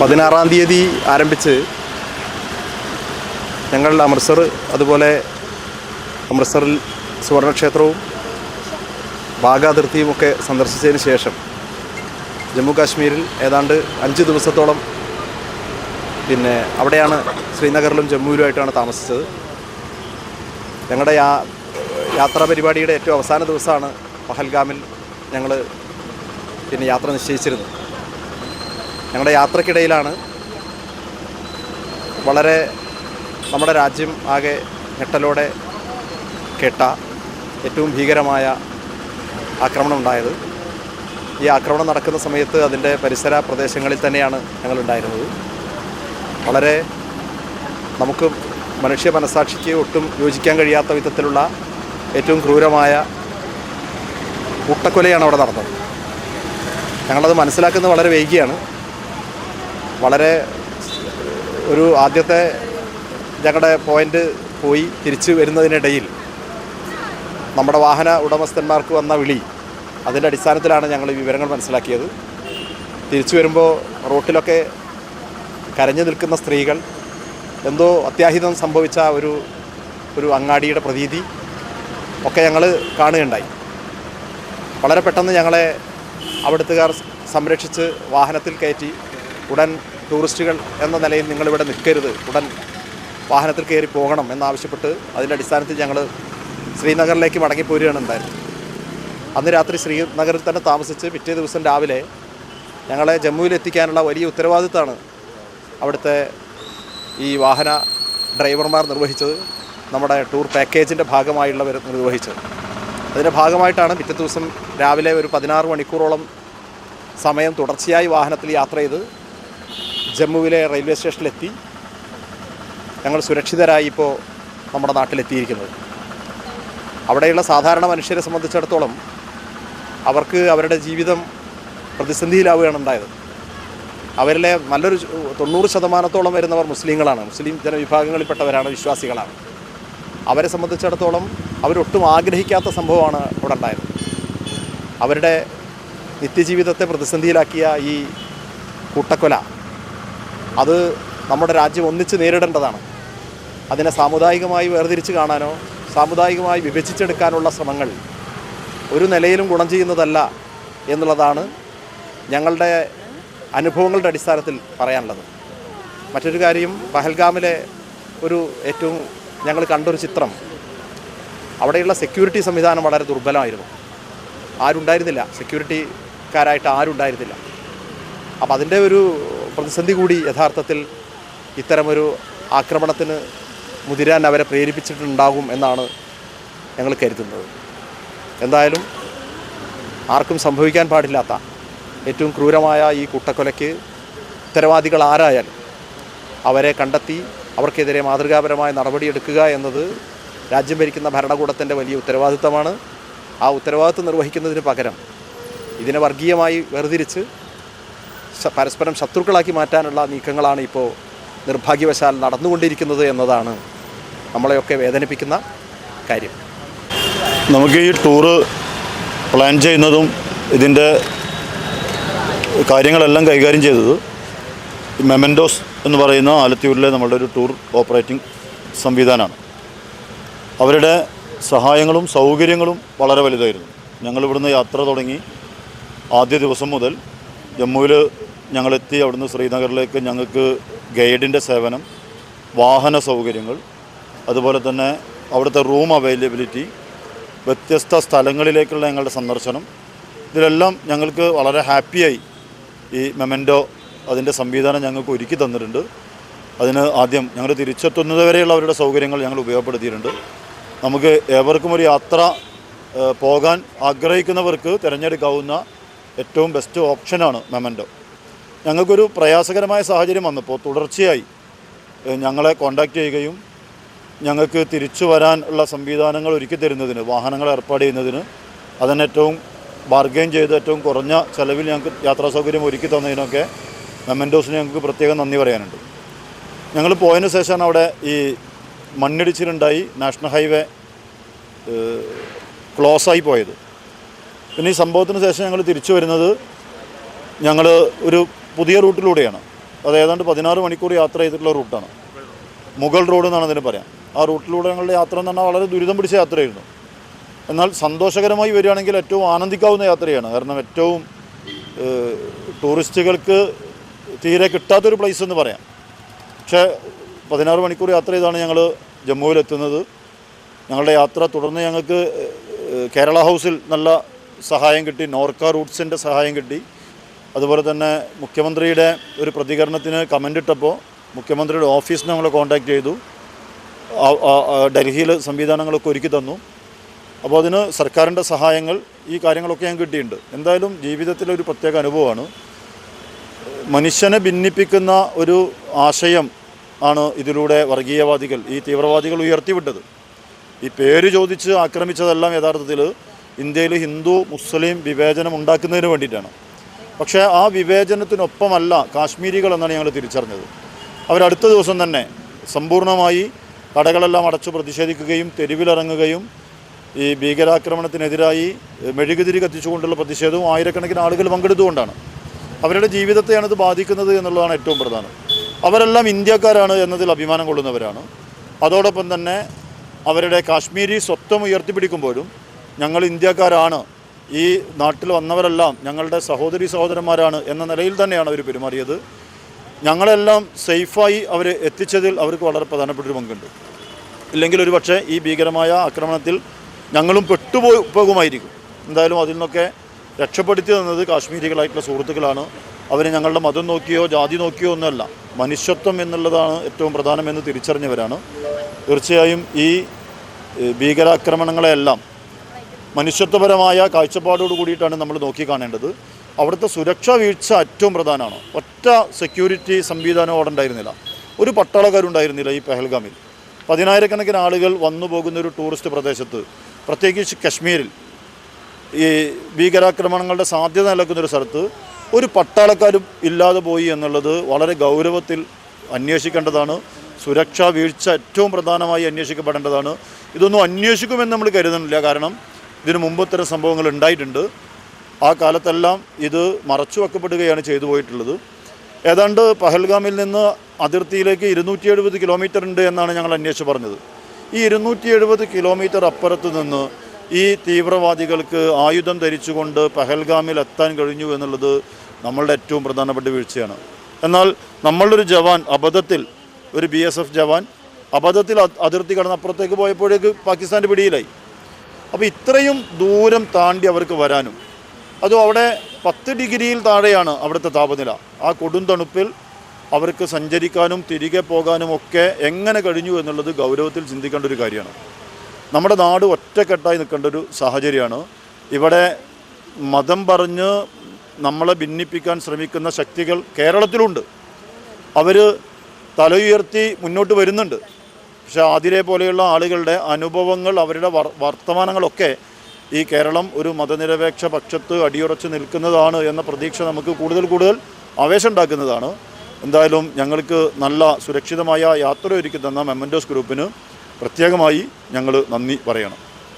പതിനാറാം തീയതി ആരംഭിച്ച് ഞങ്ങൾ അമൃത്സർ അതുപോലെ അമൃത്സറിൽ സുവർണക്ഷേത്രവും ഭാഗാതിർത്തിയും ഒക്കെ സന്ദർശിച്ചതിന് ശേഷം ജമ്മു കാശ്മീരിൽ ഏതാണ്ട് അഞ്ച് ദിവസത്തോളം പിന്നെ അവിടെയാണ് ശ്രീനഗറിലും ജമ്മുവിലുമായിട്ടാണ് താമസിച്ചത്. ഞങ്ങളുടെ യാ യാത്രാ പരിപാടിയുടെ ഏറ്റവും അവസാന ദിവസമാണ് പഹൽഗാമിൽ ഞങ്ങൾ പിന്നെ യാത്ര നിശ്ചയിച്ചിരുന്നത്. ഞങ്ങളുടെ യാത്രക്കിടയിലാണ് വളരെ നമ്മുടെ രാജ്യം ആകെ ഞെട്ടലോടെ കേട്ട ഏറ്റവും ഭീകരമായ ആക്രമണം ഉണ്ടായത്. ഈ ആക്രമണം നടക്കുന്ന സമയത്ത് അതിന്റെ പരിസര പ്രദേശങ്ങളിൽ തന്നെയാണ് ഞങ്ങളുണ്ടായിരുന്നത് വളരെ നമുക്ക് മനുഷ്യ മനസാക്ഷിക്ക് ഒട്ടും യോജിക്കാൻ കഴിയാത്ത വിധത്തിലുള്ള ഏറ്റവും ക്രൂരമായ കൂട്ടക്കൊലയാണ് അവിടെ നടന്നത്. ഞങ്ങളത് മനസ്സിലാക്കുന്നത് വളരെ വൈകിയാണ്. വളരെ ഒരു ആദ്യത്തെ ഞങ്ങളുടെ പോയിന്റ് പോയി തിരിച്ചു വരുന്നതിനിടയിൽ നമ്മുടെ വാഹന ഉടമസ്ഥന്മാർക്ക് വന്ന വിളി അതിന്റെ അടിസ്ഥാനത്തിലാണ് ഞങ്ങൾ ഈ വിവരങ്ങൾ മനസ്സിലാക്കിയത്. തിരിച്ചു വരുമ്പോൾ റോട്ടിലൊക്കെ കരഞ്ഞു നിൽക്കുന്ന സ്ത്രീകൾ എന്തോ അത്യാഹിതം സംഭവിച്ച ഒരു ഒരു അങ്ങാടിയുടെ പ്രതീതി ഒക്കെ ഞങ്ങൾ കാണുകയുണ്ടായി. വളരെ പെട്ടെന്ന് ഞങ്ങളെ അവിടുത്തുകാർ സംരക്ഷിച്ച് വാഹനത്തിൽ കയറ്റി ഉടൻ ടൂറിസ്റ്റുകൾ എന്ന നിലയിൽ നിങ്ങളിവിടെ നിൽക്കരുത്. ഉടൻ വാഹനത്തിൽ കയറി പോകണം എന്നാവശ്യപ്പെട്ട് അതിന്റെ അടിസ്ഥാനത്തിൽ ഞങ്ങൾ ശ്രീനഗറിലേക്ക് മടങ്ങിപ്പോരുകയാണ് ഉണ്ടായിരുന്നത് അന്ന് രാത്രി ശ്രീനഗറിൽ തന്നെ താമസിച്ച് പിറ്റേ ദിവസം രാവിലെ ഞങ്ങളെ ജമ്മുവിൽ എത്തിക്കാനുള്ള വലിയ ഉത്തരവാദിത്തമാണ് അവിടുത്തെ ഈ വാഹന ഡ്രൈവർമാർ നിർവഹിച്ചത് നമ്മുടെ ടൂർ പാക്കേജിന്റെ ഭാഗമായുള്ളവർ നിർവഹിച്ചത്. അതിന്റെ ഭാഗമായിട്ടാണ് പിറ്റേ ദിവസം രാവിലെ ഒരു പതിനാറ് മണിക്കൂറോളം സമയം തുടർച്ചയായി വാഹനത്തിൽ യാത്ര ചെയ്ത് ജമ്മുവിലെ റെയിൽവേ സ്റ്റേഷനിലെത്തി. ഞങ്ങൾ സുരക്ഷിതരായി ഇപ്പോൾ നമ്മുടെ നാട്ടിലെത്തിയിരിക്കുന്നത്. അവിടെയുള്ള സാധാരണ മനുഷ്യരെ സംബന്ധിച്ചിടത്തോളം അവർക്ക് അവരുടെ ജീവിതം പ്രതിസന്ധിയിലാവുകയാണ് ഉണ്ടായത്. അവരിലെ നല്ലൊരു തൊണ്ണൂറ് ശതമാനത്തോളം വരുന്നവർ മുസ്ലിങ്ങളാണ്. മുസ്ലിം ജനവിഭാഗങ്ങളിൽപ്പെട്ടവരാണ് വിശ്വാസികളാണ്. അവരെ സംബന്ധിച്ചിടത്തോളം അവരൊട്ടും ആഗ്രഹിക്കാത്ത സംഭവമാണ് ഇവിടെ ഉണ്ടായത്. അവരുടെ നിത്യജീവിതത്തെ പ്രതിസന്ധിയിലാക്കിയ ഈ കൂട്ടക്കൊല അത് നമ്മുടെ രാജ്യം ഒന്നിച്ച് നേരിടേണ്ടതാണ്. അതിനെ സാമുദായികമായി വേർതിരിച്ച് കാണാനോ സാമുദായികമായി വിഭജിച്ചെടുക്കാനുള്ള ശ്രമങ്ങൾ ഒരു നിലയിലും ഗുണം ചെയ്യുന്നതല്ല എന്നുള്ളതാണ് ഞങ്ങളുടെ അനുഭവങ്ങളുടെ അടിസ്ഥാനത്തിൽ പറയാനുള്ളത്. മറ്റൊരു കാര്യം പഹൽഗാമിലെ ഒരു ഏറ്റവും ഞങ്ങൾ കണ്ടൊരു ചിത്രം. അവിടെയുള്ള സെക്യൂരിറ്റി സംവിധാനം വളരെ ദുർബലമായിരുന്നു. ആരുണ്ടായിരുന്നില്ല. സെക്യൂരിറ്റിക്കാരായിട്ട് ആരുണ്ടായിരുന്നില്ല. അപ്പോൾ അതിന്റെ ഒരു പ്രതിസന്ധി കൂടി യഥാർത്ഥത്തിൽ ഇത്തരമൊരു ആക്രമണത്തിന് മുതിരാൻ അവരെ പ്രേരിപ്പിച്ചിട്ടുണ്ടാകും എന്നാണ് ഞങ്ങൾ കരുതുന്നത്. എന്തായാലും ആർക്കും സംഭവിക്കാൻ പാടില്ലാത്ത ഏറ്റവും ക്രൂരമായ ഈ കൂട്ടക്കൊലയ്ക്ക് ഉത്തരവാദികൾ ആരായാലും അവരെ കണ്ടെത്തി അവർക്കെതിരെ മാതൃകാപരമായ നടപടിയെടുക്കുക എന്നത് രാജ്യം ഭരിക്കുന്ന ഭരണകൂടത്തിന്റെ വലിയ ഉത്തരവാദിത്തമാണ് ആ ഉത്തരവാദിത്വം നിർവഹിക്കുന്നതിന് പകരം ഇതിനെ വർഗീയമായി വേർതിരിച്ച് പരസ്പരം ശത്രുക്കളാക്കി മാറ്റാനുള്ള നീക്കങ്ങളാണ് ഇപ്പോൾ നിർഭാഗ്യവശാൽ നടന്നുകൊണ്ടിരിക്കുന്നത് എന്നതാണ് നമ്മളെയൊക്കെ വേദനിപ്പിക്കുന്ന കാര്യം. നമുക്ക് ഈ ടൂറ് പ്ലാൻ ചെയ്യുന്നതും ഇതിന്റെ കാര്യങ്ങളെല്ലാം കൈകാര്യം ചെയ്തത് മെമൻഡോസ് എന്ന് പറയുന്ന ആലത്തിയൂരിലെ നമ്മളുടെ ഒരു ടൂർ ഓപ്പറേറ്റിംഗ് സംവിധാനമാണ്. അവരുടെ സഹായങ്ങളും സൗകര്യങ്ങളും വളരെ വലുതായിരുന്നു. ഞങ്ങൾ ഇവിടുന്ന് യാത്ര തുടങ്ങി ആദ്യ ദിവസം മുതൽ ജമ്മുവിൽ ഞങ്ങളെത്തി അവിടുന്ന് ശ്രീനഗറിലേക്ക് ഞങ്ങൾക്ക് ഗൈഡിന്റെ സേവനം വാഹന സൗകര്യങ്ങൾ അതുപോലെ തന്നെ അവിടുത്തെ റൂം അവൈലബിലിറ്റി വ്യത്യസ്ത സ്ഥലങ്ങളിലേക്കുള്ള ഞങ്ങളുടെ സന്ദർശനം. ഇതിലെല്ലാം ഞങ്ങൾക്ക് വളരെ ഹാപ്പിയായി ഈ മെമന്റോ അതിന്റെ സംവിധാനം ഞങ്ങൾക്ക് ഒരുക്കി തന്നിട്ടുണ്ട്. അതിന് ആദ്യം ഞങ്ങൾ തിരിച്ചെത്തുന്നത് വരെയുള്ള അവരുടെ സൗകര്യങ്ങൾ ഞങ്ങൾ ഉപയോഗപ്പെടുത്തിയിട്ടുണ്ട്. നമുക്ക് ഏവർക്കും ഒരു യാത്ര പോകാൻ ആഗ്രഹിക്കുന്നവർക്ക് തിരഞ്ഞെടുക്കാവുന്ന ഏറ്റവും ബെസ്റ്റ് ഓപ്ഷനാണ് മെമന്റോ. ഞങ്ങൾക്കൊരു പ്രയാസകരമായ സാഹചര്യം വന്നപ്പോൾ തുടർച്ചയായി ഞങ്ങളെ കോണ്ടാക്ട് ചെയ്യുകയും ഞങ്ങൾക്ക് തിരിച്ചു വരാനുള്ള സംവിധാനങ്ങൾ ഒരുക്കി തരുന്നതിന് വാഹനങ്ങൾ ഏർപ്പാട് ചെയ്യുന്നതിന് അതിന് ഏറ്റവും ബാർഗെയിൻ ചെയ്ത് ഏറ്റവും കുറഞ്ഞ ചെലവിൽ ഞങ്ങൾക്ക് യാത്രാ സൗകര്യം ഒരുക്കി തന്നതിനൊക്കെ മെമ്മൻഡോസിന് ഞങ്ങൾക്ക് പ്രത്യേകം നന്ദി പറയാനുണ്ട്. ഞങ്ങൾ പോയതിന് ശേഷമാണ് അവിടെ ഈ മണ്ണിടിച്ചിലുണ്ടായി നാഷണൽ ഹൈവേ ക്ലോസായി പോയത്. പിന്നെ ഈ സംഭവത്തിന് ശേഷം ഞങ്ങൾ തിരിച്ചു വരുന്നത് ഞങ്ങൾ ഒരു പുതിയ റൂട്ടിലൂടെയാണ്. അത് ഏതാണ്ട് പതിനാറ് മണിക്കൂർ യാത്ര ചെയ്തിട്ടുള്ള റൂട്ടാണ്. മുഗൾ റോഡ് എന്നാണ് അതിന് പറയാം. ആ റൂട്ടിലൂടെ ഞങ്ങളുടെ യാത്ര എന്ന് പറഞ്ഞാൽ വളരെ ദുരിതം പിടിച്ച യാത്രയായിരുന്നു. എന്നാൽ സന്തോഷകരമായി വരികയാണെങ്കിൽ ഏറ്റവും ആനന്ദിക്കാവുന്ന യാത്രയാണ്. കാരണം ഏറ്റവും ടൂറിസ്റ്റുകൾക്ക് തീരെ കിട്ടാത്തൊരു പ്ലേസ് എന്ന് പറയാം. പക്ഷേ പതിനാറ് മണിക്കൂർ യാത്ര ചെയ്താണ് ഞങ്ങൾ ജമ്മുവിലെത്തുന്നത് ഞങ്ങളുടെ യാത്ര തുടർന്ന് ഞങ്ങൾക്ക് കേരള ഹൗസിൽ നല്ല സഹായം കിട്ടി. നോർക്ക റൂട്ട്സിന്റെ സഹായം കിട്ടി. അതുപോലെ തന്നെ മുഖ്യമന്ത്രിയുടെ ഒരു പ്രതികരണത്തിന് കമന്റ് ഇട്ടപ്പോൾ മുഖ്യമന്ത്രിയുടെ ഓഫീസിനെ ഞങ്ങൾ കോൺടാക്ട് ചെയ്തു. ഡൽഹിയിൽ സംവിധാനങ്ങളൊക്കെ ഒരുക്കി തന്നു. അപ്പോൾ അതിന് സർക്കാരിന്റെ സഹായങ്ങൾ ഈ കാര്യങ്ങളൊക്കെ ഞാൻ കിട്ടിയിട്ടുണ്ട്. എന്തായാലും ജീവിതത്തിലെ ഒരു പ്രത്യേക അനുഭവമാണ്. മനുഷ്യനെ ഭിന്നിപ്പിക്കുന്ന ഒരു ആശയം ആണ് ഇതിലൂടെ വർഗീയവാദികൾ ഈ തീവ്രവാദികൾ ഉയർത്തിവിട്ടത്. ഈ പേര് ചോദിച്ച് ആക്രമിച്ചതെല്ലാം യഥാർത്ഥത്തിൽ ഇന്ത്യയിൽ ഹിന്ദു മുസ്ലിം വിവേചനം ഉണ്ടാക്കുന്നതിന് വേണ്ടിയിട്ടാണ്. പക്ഷേ ആ വിവേചനത്തിനൊപ്പമല്ല കാശ്മീരികൾ എന്നാണ് ഞങ്ങൾ തിരിച്ചറിഞ്ഞത്. അവരടുത്ത ദിവസം തന്നെ സമ്പൂർണമായി കടകളെല്ലാം അടച്ചു പ്രതിഷേധിക്കുകയും തെരുവിലിറങ്ങുകയും ഈ ഭീകരാക്രമണത്തിനെതിരായി മെഴുകുതിരി കത്തിച്ചുകൊണ്ടുള്ള പ്രതിഷേധവും ആയിരക്കണക്കിന് ആളുകൾ പങ്കെടുത്തുകൊണ്ടാണ്. അവരുടെ ജീവിതത്തെയാണ് ഇത് ബാധിക്കുന്നത് എന്നുള്ളതാണ് ഏറ്റവും പ്രധാനം. അവരെല്ലാം ഇന്ത്യക്കാരാണ് എന്നതിൽ അഭിമാനം കൊള്ളുന്നവരാണ്. അതോടൊപ്പം തന്നെ അവരുടെ കാശ്മീരി സ്വത്വം ഉയർത്തിപ്പിടിക്കുമ്പോഴും ഞങ്ങൾ ഇന്ത്യക്കാരാണ് ഈ നാട്ടിൽ വന്നവരെല്ലാം ഞങ്ങളുടെ സഹോദരി സഹോദരന്മാരാണ് എന്ന നിലയിൽ തന്നെയാണ് അവർ പെരുമാറിയത്. ഞങ്ങളെല്ലാം സേഫായി അവർ എത്തിച്ചതിൽ അവർക്ക് വളരെ പ്രധാനപ്പെട്ടൊരു പങ്കുണ്ട്. ഇല്ലെങ്കിൽ ഒരു പക്ഷേ ഈ ഭീകരമായ ആക്രമണത്തിൽ ഞങ്ങളും പെട്ടുപോയി പോകുമായിരിക്കും. എന്തായാലും അതിൽ നിന്നൊക്കെ രക്ഷപ്പെടുത്തി തന്നത് കാശ്മീരികളായിട്ടുള്ള സുഹൃത്തുക്കളാണ്. അവർ ഞങ്ങളുടെ മതം നോക്കിയോ ജാതി നോക്കിയോ ഒന്നുമല്ല. മനുഷ്യത്വം എന്നുള്ളതാണ് ഏറ്റവും പ്രധാനമെന്ന് തിരിച്ചറിഞ്ഞവരാണ്. തീർച്ചയായും ഈ ഭീകരാക്രമണങ്ങളെയെല്ലാം മനുഷ്യത്വപരമായ കാഴ്ചപ്പാടോട് കൂടിയിട്ടാണ് നമ്മൾ നോക്കി കാണേണ്ടത്. അവിടുത്തെ സുരക്ഷാ വീഴ്ച ഏറ്റവും പ്രധാനമാണ്. ഒറ്റ സെക്യൂരിറ്റി സംവിധാനം അവിടെ ഉണ്ടായിരുന്നില്ല. ഒരു പട്ടാളക്കാരുണ്ടായിരുന്നില്ല ഈ പെഹൽഗാമിൽ. പതിനായിരക്കണക്കിന് ആളുകൾ വന്നു പോകുന്ന ഒരു ടൂറിസ്റ്റ് പ്രദേശത്ത് പ്രത്യേകിച്ച് കശ്മീരിൽ. ഈ ഭീകരാക്രമണങ്ങളുടെ സാധ്യത നിലക്കുന്ന ഒരു സ്ഥലത്ത് ഒരു പട്ടാളക്കാരും ഇല്ലാതെ പോയി എന്നുള്ളത് വളരെ ഗൗരവത്തിൽ അന്വേഷിക്കേണ്ടതാണ്. സുരക്ഷാ വീഴ്ച ഏറ്റവും പ്രധാനമായി അന്വേഷിക്കപ്പെടേണ്ടതാണ്. ഇതൊന്നും അന്വേഷിക്കുമെന്ന് നമ്മൾ കരുതുന്നില്ല. കാരണം ഇതിനു മുമ്പ് ഇത്തരം സംഭവങ്ങൾ ഉണ്ടായിട്ടുണ്ട്. ആ കാലത്തെല്ലാം ഇത് മറച്ചു വെക്കപ്പെടുകയാണ് ചെയ്തു പോയിട്ടുള്ളത്. ഏതാണ്ട് പഹൽഗാമിൽ നിന്ന് അതിർത്തിയിലേക്ക് ഇരുന്നൂറ്റി എഴുപത് കിലോമീറ്റർ ഉണ്ട് എന്നാണ് ഞങ്ങൾ അന്വേഷിച്ച് പറഞ്ഞത്. ഈ ഇരുന്നൂറ്റി എഴുപത് കിലോമീറ്റർ അപ്പുറത്ത് നിന്ന് ഈ തീവ്രവാദികൾക്ക് ആയുധം ധരിച്ചുകൊണ്ട് പഹൽഗാമിൽ എത്താൻ കഴിഞ്ഞു എന്നുള്ളത് നമ്മളുടെ ഏറ്റവും പ്രധാനപ്പെട്ട വീഴ്ചയാണ്. എന്നാൽ നമ്മളുടെ ഒരു ജവാൻ അബദ്ധത്തിൽ ഒരു ബി എസ് എഫ് ജവാൻ അബദ്ധത്തിൽ അതിർത്തി കടന്ന് അപ്പുറത്തേക്ക് പോയപ്പോഴേക്ക് പാകിസ്ഥാന്റെ പിടിയിലായി. അപ്പോൾ ഇത്രയും ദൂരം താണ്ടി അവർക്ക് വരാനും. അതും അവിടെ പത്ത് ഡിഗ്രിയിൽ താഴെയാണ് അവിടുത്തെ താപനില. ആ കൊടും തണുപ്പിൽ അവർക്ക് സഞ്ചരിക്കാനും തിരികെ പോകാനും ഒക്കെ എങ്ങനെ കഴിഞ്ഞു എന്നുള്ളത് ഗൗരവത്തിൽ ചിന്തിക്കേണ്ട ഒരു കാര്യമാണ്. നമ്മുടെ നാട് ഒറ്റക്കെട്ടായി നിൽക്കേണ്ട ഒരു സാഹചര്യമാണ്. ഇവിടെ മതം പറഞ്ഞ് നമ്മളെ ഭിന്നിപ്പിക്കാൻ ശ്രമിക്കുന്ന ശക്തികൾ കേരളത്തിലുണ്ട്. അവർ തലയുയർത്തി മുന്നോട്ട് വരുന്നുണ്ട്. പക്ഷേ ആതിരെ പോലെയുള്ള ആളുകളുടെ അനുഭവങ്ങൾ അവരുടെ വർ- വർത്തമാനങ്ങളൊക്കെ ഈ കേരളം ഒരു മതനിരപേക്ഷ പക്ഷത്ത് അടിയുറച്ച് നിൽക്കുന്നതാണ് എന്ന പ്രതീക്ഷ നമുക്ക് കൂടുതൽ കൂടുതൽ ആവേശം ഉണ്ടാക്കുന്നതാണ് എന്തായാലും ഞങ്ങൾക്ക് നല്ല സുരക്ഷിതമായ യാത്ര ഒരുക്കി തന്ന മെമ്മന്റോസ് ഗ്രൂപ്പിന് പ്രത്യേകമായി ഞങ്ങൾ നന്ദി പറയണം.